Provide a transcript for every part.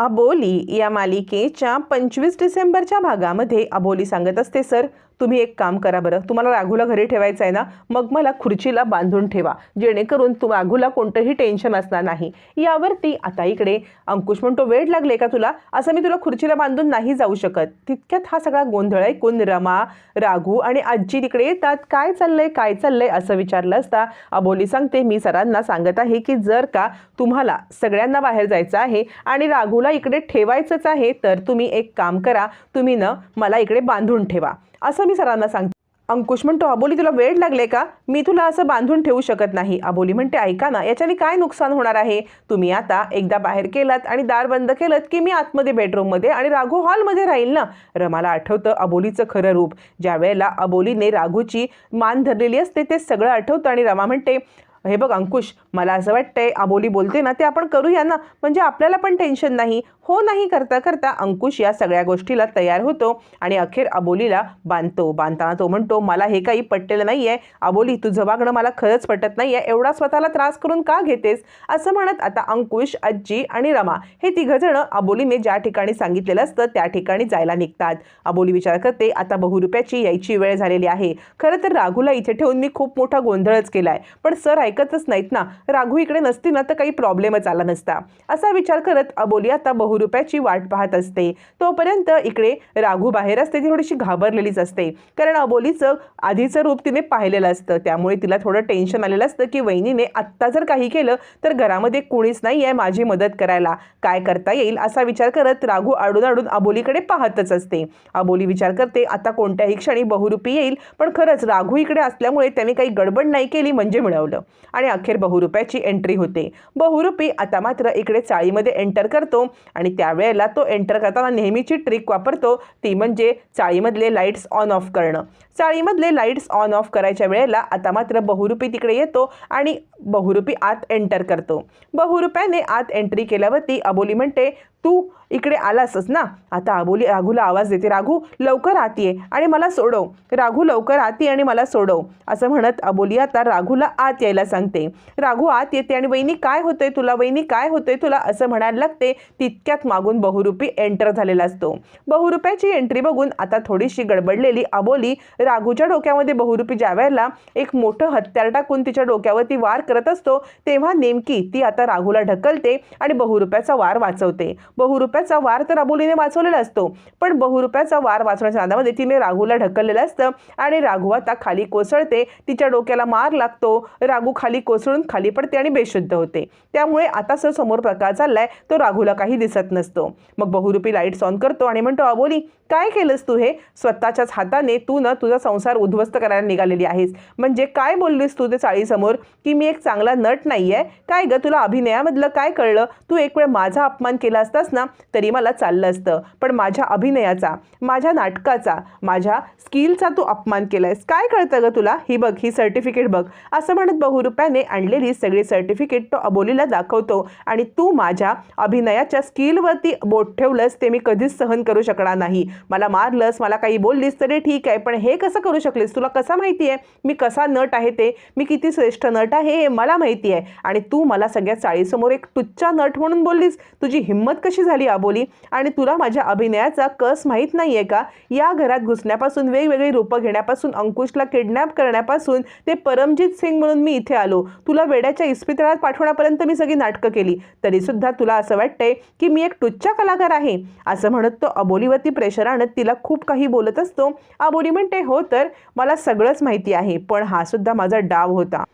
अबोली या मालिकेच्या पंचवीस डिसेंबरच्या भागामध्ये अबोली सांगत असते सर. तुम्ही एक काम करा बरं. तुम्हाला राघूला घरी ठेवायचं आहे ना मग मला खुर्चीला बांधून ठेवा. जेणेकरून तू राघूला कोणतंही टेन्शन असणार नाही. यावरती आता इकडे अंकुश म्हणतो वेळ लागले का तुला? असं मी तुला खुर्चीला बांधून नाही जाऊ शकत. तितक्यात हा सगळा गोंधळ ऐकून रमा राघू आणि आजी तिकडे येतात. काय चाललंय? काय चाललंय? असं विचारलं असता अबोली सांगते मी सरांना सांगत आहे की जर का तुम्हाला सगळ्यांना बाहेर जायचं आहे आणि राघूला इकडे ठेवायचंच आहे तर तुम्ही एक काम करा. तुम्ही न मला इकडे बांधून ठेवा. असं मी सरांना सांगते. अंकुश म्हणतो अबोली तुला वेळ लागले का? मी तुला असं बांधून ठेवू शकत नाही. अबोली म्हणते ऐका ना याच्याने काय नुकसान होणार आहे? तुम्ही आता एकदा बाहेर केलात आणि दार बंद केलं की मी आतमध्ये बेडरूममध्ये आणि राघू हॉलमध्ये राहील ना? रमाला आठवतं अबोलीचं खरं रूप. ज्या वेळेला अबोलीने राघूची मान धरलेली असते ते सगळं आठवतं आणि रमा म्हणते हे बघ अंकुश मला असं वाटतंय अबोली बोलते ना ते आपण करूया ना. म्हणजे आपल्याला पण टेन्शन नाही. हो नाही करता करता अंकुश या सगळ्या गोष्टीला तयार होतो आणि अखेर अबोलीला बांधतो. बांधताना तो म्हणतो मला हे काही पटलेलं नाही आहे अबोली तुझं वागणं मला खरंच पटत नाही आहे एवढा स्वतःला त्रास करून का घेतेस? असं म्हणत आता अंकुश आजी आणि रमा हे तिघंजणं अबोलीने ज्या ठिकाणी सांगितलेलं असतं त्या ठिकाणी जायला निघतात. अबोली विचार करते आता बहुरुप्याची यायची वेळ झालेली आहे. खरं तर राघूला इथे ठेवून मी खूप मोठा गोंधळच केला आहे पण सर ऐकतच नाहीत ना. राघू इकडे नसती ना तर काही प्रॉब्लेमच आला नसता. असा विचार करत अबोली आता बहुरुप्याची वाट पाहत असते. तोपर्यंत इकडे राघू बाहेर असते ती थोडीशी घाबरलेलीच असते. कारण अबोलीचं आधीचं रूप तिने पाहिलेलं असतं. त्यामुळे तिला थोडं टेन्शन आलेलं असतं की वहिनीने आत्ता जर काही केलं तर घरामध्ये कोणीच नाही आहे माझी मदत करायला. काय करता येईल असा विचार करत राघू आडून आडून अबोलीकडे पाहतच असते. अबोली विचार करते आता कोणत्याही क्षणी बहुरूपी येईल पण खरंच राघू इकडे असल्यामुळे त्याने काही गडबड नाही केली म्हणजे मिळवलं. आणि अखेर बहुरुप्याची एंट्री होते. बहुरूपी आता मात्र इकडे चाळीमध्ये एंटर करतो आणि त्यावेळेला तो एंटर करताना नेहमीची ट्रिक वापरतो. ती म्हणजे चाळीमधले लाईट्स ऑन ऑफ करणं. चाळीमधले लाईट्स ऑन ऑफ करायच्या वेळेला आता मात्र बहुरूपी तिकडे येतो आणि बहुरूपी आत एंटर करतो. बहुरुप्याने आत एंट्री केल्यावरती अबोली म्हणते तू इकडे आलासच ना? आता अबोली राघूला आवाज देते राघू लवकर आत ये आणि मला सोडव. राघू लवकर आती आणि मला सोडव. असं म्हणत अबोली आता राघूला आत यायला सांगते. राघू आत येते आणि वहिनी काय होतंय तुला? वहिनी काय होतंय तुला? असं म्हणायला लागते. तितक्यात मागून बहुरूपी एंटर झालेला असतो. बहुरुप्याची एंट्री बघून आता थोडीशी गडबडलेली अबोली राघूच्या डोक्यामध्ये बहुरूपी ज्या वेळेला एक मोठं हत्यार टाकून तिच्या डोक्यावरती वार करत असतो तेव्हा नेमकी ती आता राघूला ढकलते आणि बहुरुप्याचा वार वाचवते. बहुरुप्याचा वार तर अबोलीने वाचवलेला असतो. पण बहुरुप्याचा वार वाचवण्याच्या नादामध्ये तिने राघूला ढकललेलं असतं आणि राघू आता खाली कोसळते. तिच्या डोक्याला मार लागतो. राघू खाली कोसळून खाली पडते आणि बेशुद्ध होते. त्यामुळे आता सर समोर प्रकार चाललाय. तो राघूला काही दिसत नसतो. मग बहुरूपी लाईट्स ऑन करतो आणि म्हणतो अबोली काय केलंस तू हे? स्वतःच्याच हाताने तू न तुझा संसार उद्ध्वस्त करायला निघालेली आहेस. म्हणजे काय बोललीस तू ते चाळीसमोर? की मी एक चांगला नट नाही आहे काय ग तुला अभिनयामधलं काय कळलं? तू एक वेळ माझा अपमान केला असतास ना तरी मला चाललं असतं. पण माझ्या अभिनयाचा माझ्या नाटकाचा माझ्या स्किलचा तू अपमान केलायस. काय कळतं गं तुला? ही बघ ही सर्टिफिकेट बघ. असं म्हणत बहुरुप्याने आणलेली सगळी सर्टिफिकेट तो अबोलीला दाखवतो आणि तू माझ्या अभिनयाच्या स्किलवरती बोट ठेवलंस ते मी कधीच सहन करू शकणार नाही. मला मारलंस मला काही बोललीस तरी ठीक आहे पण हे कसं करू शकलीस? तुला कसा माहिती आहे? मी कसा नट आहे ते? मी किती श्रेष्ठ नट आहे हे मला माहिती आहे. आणि तू मला सगळ्या चाळीसमोर एक तुच्चा नट म्हणून बोललीस. तुझी हिंमत कशी झाली आबोली? आणि तुला माझ्या अभिनयाचा कस माहीत नाही आहे का? या घरात घुसण्यापासून वेगवेगळी रूपं घेण्यापासून अंकुशला किडनॅप करण्यापासून ते परमजित सिंग म्हणून मी इथे आलो. तुला वेड्याच्या इस्पितळात पाठवण्यापर्यंत मी सगळी नाटकं केली. तरीसुद्धा तुला असं वाटतंय की मी एक टुच्चा कलाकार आहे? असं म्हणत तो अबोलीवरती प्रेशर आणत तिला खूप काही बोलत असतो. अबोली म्हणते हो तर मला सगळंच माहिती आहे पण हा सुद्धा माझा डाव होता.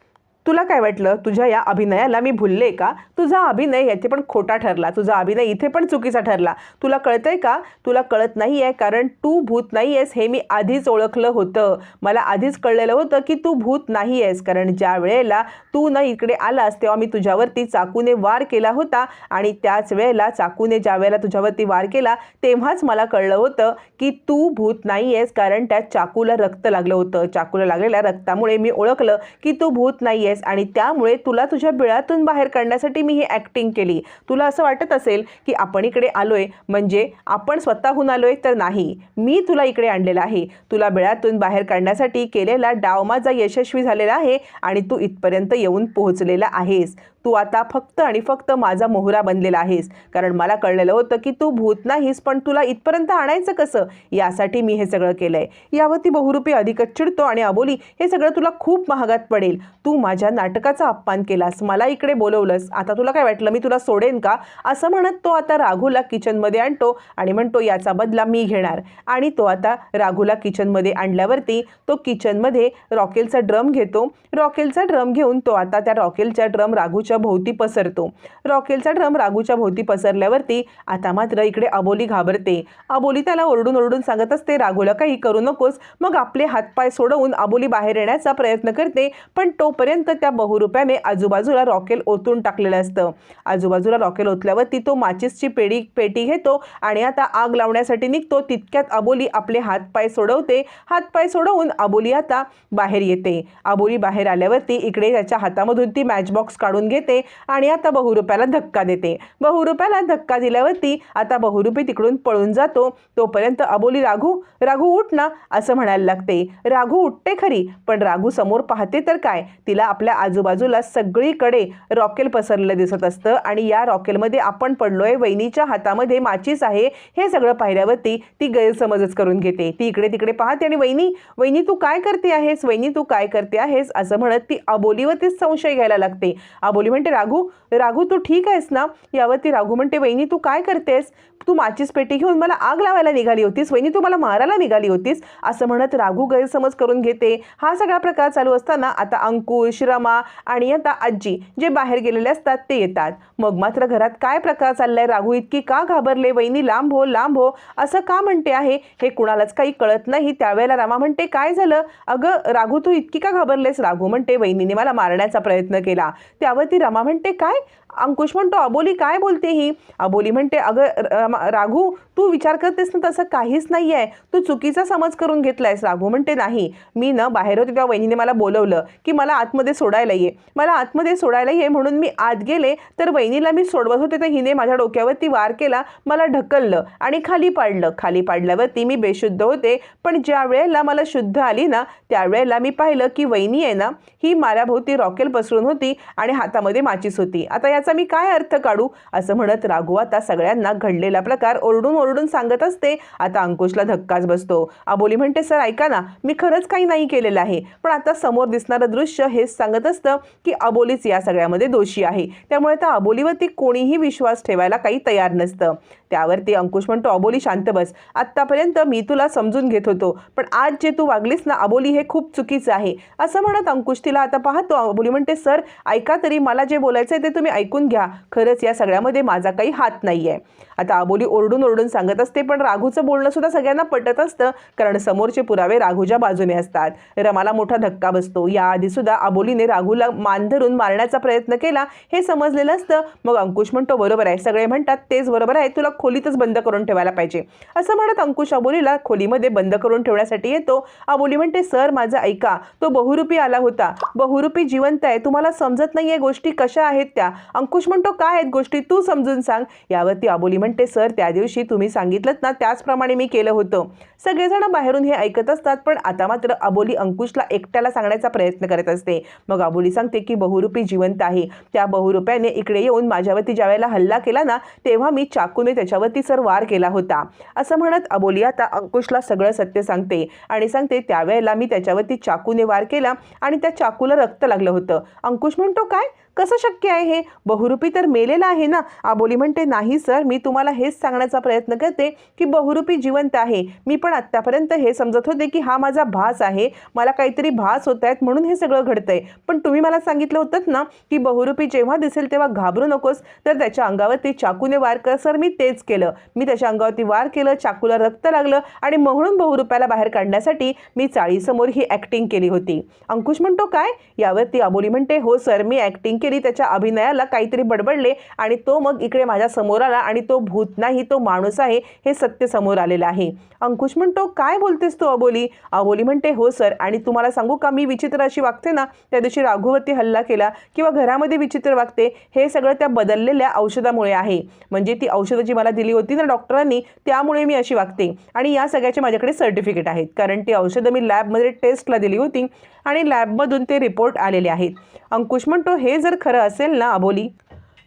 तुला काय वाटलं? तुझ्या या अभिनयाला मी भुलले का? तुझा अभिनय याचे पण खोटा ठरला. तुझा अभिनय इथे पण चुकीचा ठरला. तुला कळतंय का? तुला कळत नाही आहे कारण तू भूत नाही आहेस हे मी आधीच ओळखलं होतं. मला आधीच कळलेलं होतं की तू भूत नाही आहेस कारण ज्या वेळेला तू न इकडे आलास तेव्हा मी तुझ्यावरती चाकूने वार केला होता आणि त्याच वेळेला चाकूने ज्या वेळेला तुझ्यावरती वार केला तेव्हाच मला कळलं होतं की तू भूत नाही आहेस कारण त्या चाकूला रक्त लागलं होतं. चाकूला लागलेल्या रक्तामुळे मी ओळखलं की तू भूत नाही आहेस आहेस आणि त्यामुळे तुला तुझ्या बिळातून बाहेर काढण्यासाठी मी ही ॲक्टिंग केली. तुला असं वाटत असेल की आपण इकडे आलोय म्हणजे आपण स्वतःहून आलोय तर नाही. मी तुला इकडे आणलेला आहे. तुला बिळातून बाहेर काढण्यासाठी केलेला डाव माझा यशस्वी झालेला आहे आणि तू इथपर्यंत येऊन पोहोचलेला आहेस. तू आता फक्त आणि फक्त माझा मोहरा बनलेला आहेस. कारण मला कळलेलं होतं की तू भूत नाहीस पण तुला इथपर्यंत आणायचं कसं? यासाठी मी हे सगळं केलंय. यावरती बहुरूपी अधिकच चिडतो आणि अबोली हे सगळं तुला खूप महागात पडेल. तू माझ्या नाटकाचा अपमान केलास मला इकडे बोलवलंस आता तुला काय वाटलं मी तुला सोडेन का? असं म्हणत तो आता राघूला किचनमध्ये आणतो आणि म्हणतो याचा बदला मी घेणार. आणि तो आता राघूला किचनमध्ये आणल्यावरती तो किचनमध्ये रॉकेलचा ड्रम घेतो. रॉकेलचा ड्रम घेऊन तो आता त्या रॉकेलच्या ड्रम राघूच्या भोवती पसरतो. रॉकेलचा ड्रम राघूच्या भोवती पसरल्यावरती आता मात्र इकडे अबोली घाबरते. अबोली त्याला ओरडून ओरडून सांगत असते राघूला काही करू नकोस मग आपले हातपाय सोडवून अबोली बाहेर येण्याचा प्रयत्न करते पण तोपर्यंत त्या बहुरुप्याने आजूबाजूला रॉकेल ओतून टाकलेलं असतं. आजूबाजूला रॉकेल ओतल्यावरती तो माचीसची पेडी पेटी घेतो आणि आता आग लावण्यासाठी निघतो. तितक्यात अबोली आपले हातपाय सोडवते. हातपाय सोडवून अबोली आता बाहेर येते. अबोली बाहेर आल्यावरती इकडे त्याच्या हातामधून ती मॅच बॉक्स काढून घेते आणि आता बहुरुप्याला धक्का देते. बहुरुप्याला धक्का दिल्यावरती आता बहुरुपी तिकडून पळून जातो. तोपर्यंत अबोली राघू राघू उठ ना असं म्हणायला लागते. राघू उठते खरी पण राघू समोर पाहते तर काय? तिला आपल्या आजूबाजूला सगळीकडे रॉकेल पसरलेलं दिसत असतं आणि या रॉकेलमध्ये आपण पडलोय. वहिनीच्या हातामध्ये माचीस आहे. हे सगळं पाहिल्यावरती ती गैरसमजच करून घेते. ती इकडे तिकडे पाहते आणि वहिनी वहिनी तू काय करते आहेस? वहिनी तू काय करते आहेस? असं म्हणत ती अबोलीवरतीच संशय घ्यायला लागते. अबोली म्हणते राघू राघू तू ठीक आहेस ना? यावरती राघू म्हणते वहिनी तू काय करतेस? तू माचीस पेटी घेऊन मला आग लावायला निघाली होतीस. वहिनी तू मला मारायला निघाली होतीस. असं म्हणत राघू गैरसमज करून घेते. हा सगळा प्रकार चालू असताना आता अंकुश रमा आणि आता आजी जे बाहेर गेलेले असतात ते येतात. मग मात्र घरात काय प्रकार चाललाय राघू इतकी का घाबरले? वहिनी लांब हो लांब. हो असं का म्हणते आहे? हे कुणालाच काही कळत नाही. त्यावेळेला रमा म्हणते काय झालं? अगं राघू तू इतकी का घाबरलेस? राघू म्हणते वहिनीने मला मारण्याचा प्रयत्न केला. त्यावरती रमा म्हणते काय? अंकुश म्हणतो अबोली काय बोलते ही? अबोली म्हणते अगं राघू तू विचार करतेस ना तसं काहीच नाही आहे तू चुकीचा समज करून घेतलायस. राघू म्हणते नाही. मी ना बाहेर होते तेव्हा वहिनीने मला बोलवलं की मला आतमध्ये सोडायला ये. मला आतमध्ये सोडायला ये म्हणून मी आत गेले तर वहिनीला मी सोडवत होते तर हिने माझ्या डोक्यावरती वार केला मला ढकललं आणि खाली पाडलं. खाली पाडल्यावरती मी बेशुद्ध होते पण ज्या वेळेला मला शुद्ध आली ना त्यावेळेला मी पाहिलं की वहिनी आहे ना ही माझ्याभोवती रॉकेल पसरून होती आणि हातामध्ये माचीस होती. आता याचा मी काय अर्थ काढू? असं म्हणत राघू आता सगळ्यांना घडलेला प्रकार ओरडून ओरडून सांगत असते. आता अंकुशला धक्काच बसतो. अबोली म्हणते सर ऐका ना मी खरंच काही नाही केलेलं आहे. पण आता समोर दिसणारं दृश्य हेच सांगत असतं की अबोलीच या सगळ्यामध्ये दोषी आहे. त्यामुळे त्या अबोलीवरती कोणीही विश्वास ठेवायला काही तयार नसतं. त्यावरती अंकुश म्हणतो अबोली शांत बस. आत्तापर्यंत मी तुला समजून घेत होतो. पण आज जे तू वागलीस ना अबोली हे खूप चुकीचं आहे. असं म्हणत अंकुश तिला आता पाहतो. अबोली म्हणते सर ऐका तरी मला जे बोलायचं आहे ते तुम्ही ऐकू ऐकून घ्या. खरंच या सगळ्यामध्ये माझा काही हात नाही आहे आता अबोली ओरडून ओरडून सांगत असते पण राघूचं बोलणं सुद्धा सगळ्यांना पटत असतं कारण समोरचे पुरावे राघूच्या बाजूने असतात. रमाला मोठा धक्का बसतो. याआधी सुद्धा अबोलीने राघूला मान धरून मारण्याचा प्रयत्न केला हे समजलेलं असतं. मग अंकुश म्हणतो बरोबर आहे. सगळे म्हणतात तेच बरोबर आहे. तुला खोलीतच बंद करून ठेवायला पाहिजे. असं म्हणत अंकुश अबोलीला खोलीमध्ये बंद करून ठेवण्यासाठी येतो. अबोली म्हणते सर माझं ऐका. तो बहुरूपी आला होता. बहुरूपी जिवंत आहे. तुम्हाला समजत नाही आहे गोष्टी कशा आहेत त्या. अंकुश म्हणतो काय आहेत गोष्टी? तू समजून सांग. यावरती अबोली म्हणते सर त्या दिवशी तुम्ही सांगितलं ना त्याचप्रमाणे मी केलं होतं. सगळेजण बाहेरून हे ऐकत असतात पण आता मात्र अबोली अंकुशला एकट्याला सांगण्याचा प्रयत्न करत असते. मग अबोली सांगते की बहुरूपी जिवंत आहे. त्या बहुरूप्याने इकडे येऊन माझ्यावरती ज्यावेळेला हल्ला केला ना तेव्हा मी चाकूने त्याच्यावरती सर वार केला होता. असं म्हणत अबोली आता अंकुशला सगळं सत्य सांगते आणि सांगते त्यावेळेला मी त्याच्यावरती चाकूने वार केला आणि त्या चाकूला रक्त लागलं होतं. अंकुश म्हणतो काय? कसं शक्य आहे हे? बहुरूपी तर मेलेला आहे ना? आबोली म्हणते नाही सर मी तुम्हाला हेच सांगण्याचा प्रयत्न करते की बहुरूपी जिवंत आहे. मी पण आत्तापर्यंत हे समजत होते की हा माझा भास आहे. मला काहीतरी भास होत आहेत म्हणून हे सगळं घडतंय. पण तुम्ही मला सांगितलं होतं ना की बहुरूपी जेव्हा दिसेल तेव्हा घाबरू नकोस. तर त्याच्या अंगावरती चाकूने वार कर. सर मी तेच केलं. मी त्याच्या अंगावरती वार केलं चाकूला रक्त लागलं आणि म्हणून बहुरूप्याला बाहेर काढण्यासाठी मी चाळीसमोर ही ॲक्टिंग केली होती. अंकुश म्हणतो काय? यावरती अबोली म्हणते हो सर मी ॲक्टिंग केली त्याच्या अभिनयाला काहीतरी बडबडले आणि तो मग इकडे माझ्यासमोर आला आणि तो भूत नाही तो माणूस आहे हे सत्य समोर आलेलं आहे. अंकुश म्हणतो काय बोलतेस तू अबोली? अबोली म्हणते हो सर आणि तुम्हाला सांगू का? मी विचित्र अशी वागते ना त्या दिवशी राघुवती हल्ला केला किंवा घरामध्ये विचित्र वागते हे सगळं त्या बदललेल्या औषधामुळे आहे. म्हणजे ती औषधं जी मला दिली होती ना डॉक्टरांनी त्यामुळे मी अशी वागते. आणि या सगळ्याचे माझ्याकडे सर्टिफिकेट आहेत. कारण ती औषधं मी लॅबमध्ये टेस्टला दिली होती आणि लॅबमधून ते रिपोर्ट आलेले आहेत. अंकुश म्हणतो हे जर खरं असेल ना अबोली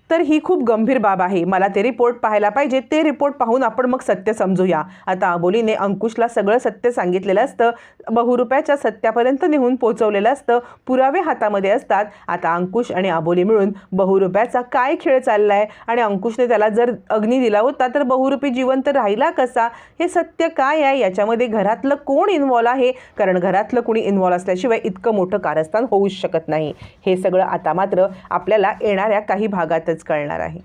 तर ही खूप गंभीर बाब आहे. मला ते रिपोर्ट पाहायला पाहिजे. ते रिपोर्ट पाहून आपण मग सत्य समजूया. आता अबोलीने अंकुशला सगळं सत्य सांगितलेलं असतं. बहुरुपयाच्या सत्यापर्यंत नेऊन पोचवलेलं असतं. पुरावे हातामध्ये असतात. आता अंकुश आणि अबोली मिळून बहुरुपयाचा काय खेळ चालला आहे आणि अंकुशने त्याला जर अग्नी दिला होता तर बहुरूपी जिवंत राहिला कसा? हे सत्य काय आहे? याच्यामध्ये घरातलं कोण इन्वॉल्व आहे? कारण घरातलं कोणी इन्वॉल्व असल्याशिवाय इतकं मोठं कारस्थान होऊच शकत नाही. हे सगळं आता मात्र आपल्याला येणाऱ्या काही भागातच कळणार आहे.